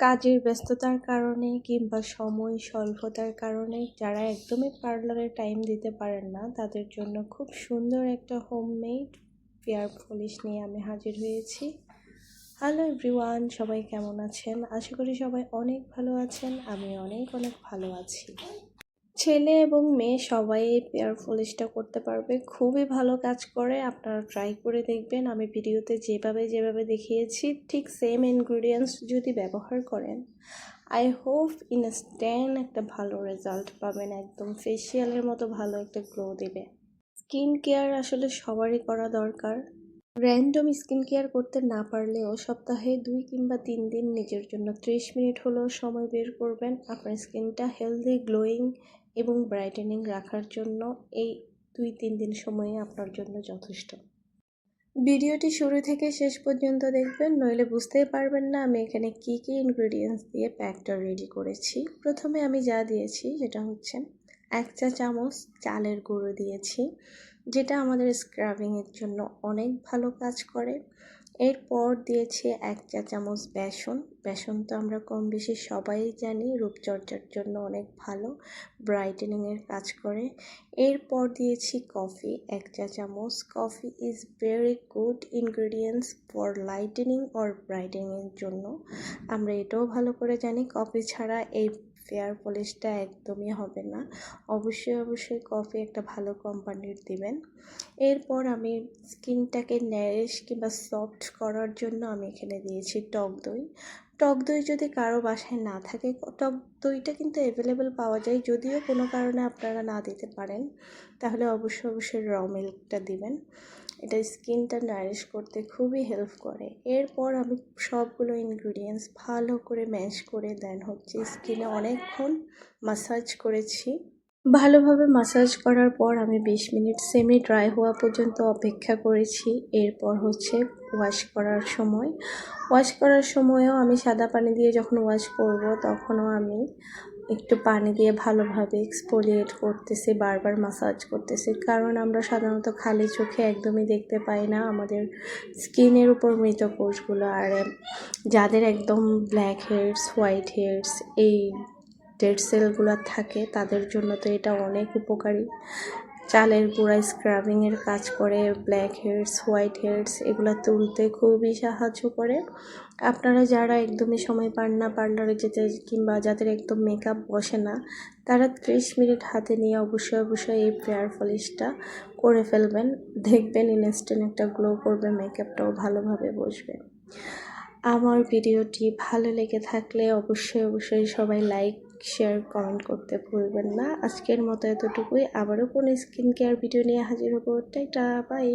কাজের ব্যস্ততার কারণে কিংবা সময় স্বল্পতার কারণে যারা একদমই পার্লারে টাইম দিতে পারেন না, তাদের জন্য খুব সুন্দর একটা হোমমেড পেয়ার পলিশ নিয়ে আমি হাজির হয়েছি। হ্যালো এভরিওয়ান, সবাই কেমন আছেন? আশা করি সবাই অনেক ভালো আছেন, আমি অনেক অনেক ভালো আছি। ছেলে এবং মেয়ে সবাই এই পেয়ার পলিশটা করতে পারবে। খুবই ভালো কাজ করে, আপনারা ট্রাই করে দেখবেন। আমি ভিডিওতে যেভাবে যেভাবে দেখিয়েছি, ঠিক সেম ইনগ্রিডিয়েন্টস যদি ব্যবহার করেন আই হোপ ইনস্ট্যান্ট একটা ভালো রেজাল্ট পাবেন, একদম ফেসিয়ালের মতো ভালো একটা গ্লো দেবে। স্কিন কেয়ার আসলে সবারই করা দরকার। র্যান্ডম স্কিন কেয়ার করতে না পারলেও সপ্তাহে দুই কিংবা তিন দিন নিজের জন্য ত্রিশ মিনিট হলেও সময় বের করবেন। আপনার স্কিনটা হেলদি গ্লোয়িং এবং ব্রাইটেনিং রাখার জন্য এই দুই, তিন দিন সময়ে আপনার জন্য যথেষ্ট। ভিডিওটি শুরু থেকে শেষ পর্যন্ত দেখবেন, নইলে বুঝতেই পারবেন না আমি এখানে কি কি ইনগ্রিডিয়েন্টস দিয়ে প্যাকটা রেডি করেছি। প্রথমে আমি যা দিয়েছি সেটা হচ্ছে এক চা চামচ চালের গুঁড়ো দিয়েছি। যেটা আমাদের স্ক্রাবিংয়ের জন্য অনেক ভালো কাজ করে। এরপর দিয়েছি এক চা চামচ বেসন। বেসন তো আমরা কম বেশি সবাই জানি, রূপচর্চার জন্য অনেক ভালো ব্রাইটেনিংয়ের কাজ করে। এরপর দিয়েছি কফি এক চা চামচ। Coffee is very good ingredients for lightening or ব্রাইটেনিংয়ের জন্য। আমরা এটাও ভালো করে জানি কফি ছাড়া এই ফেয়ার পলিশটা একদমই হবে না। অবশ্যই অবশ্যই কফি একটা ভালো কোম্পানির দিবেন। এরপর আমি স্কিনটাকে ন্যারিশ কিংবা সফট করার জন্য আমি এখানে দিয়েছি টক দই। টক দই যদি কারও বাসায় না থাকে, টক দইটা কিন্তু অ্যাভেলেবেল পাওয়া যায়। যদিও কোনো কারণে আপনারা না দিতে পারেন, তাহলে অবশ্যই অবশ্যই র মিল্কটা দিবেন। এটা স্কিনটা নারিশ করতে খুবই হেল্প করে। এরপর আমি সবগুলো ইনগ্রিডিয়েন্টস ভালো করে ম্যাশ করে দেন হচ্ছে স্কিনে অনেকক্ষণ মাসাজ করেছি। ভালোভাবে মাসাজ করার পর আমি বিশ মিনিট সেমি ড্রাই হওয়া পর্যন্ত অপেক্ষা করেছি। এরপর হচ্ছে ওয়াশ করার সময়। ওয়াশ করার সময়ও আমি সাদা পানি দিয়ে যখন ওয়াশ করব তখনও আমি একটু পানি দিয়ে ভালোভাবে এক্সপোলিয়েট করতেছি, বারবার মাসাজ করতেছি। কারণ আমরা সাধারণত খালি চোখে একদমই দেখতে পাই না আমাদের স্কিনের উপর মৃত কোষগুলো। আর যাদের একদম ব্ল্যাক হেয়ার্স হোয়াইট হেয়ার্স এই ডেড সেলগুলো থাকে, তাদের জন্য তো এটা অনেক উপকারী। চালের গুঁড়া স্ক্রাবিংয়ের কাজ করে ব্ল্যাক হেয়ার্স হোয়াইট হেয়ার্স এগুলো তুলতে খুবই সাহায্য করে। আপনারা যারা একদমই সময় পান না, পার্লারে যেতে কিংবা যাদের একদম মেকআপ বসে না, তারা ত্রিশ মিনিট হাতে নিয়ে অবশ্যই অবশ্যই এই ফেয়ার পলিশটা করে ফেলবেন। দেখবেন ইনস্ট্যান্ট একটা গ্লো করবে মেকআপটাও ভালোভাবে বসবে। আমার ভিডিওটি ভালো লেগে থাকলে অবশ্যই অবশ্যই সবাই লাইক শেয়ার কমেন্ট করতে ভুলবেন না। আজকের মতো এতটুকুই। আবারও কোনো স্কিন কেয়ার ভিডিও নিয়ে হাজির হব। টাইটা বাই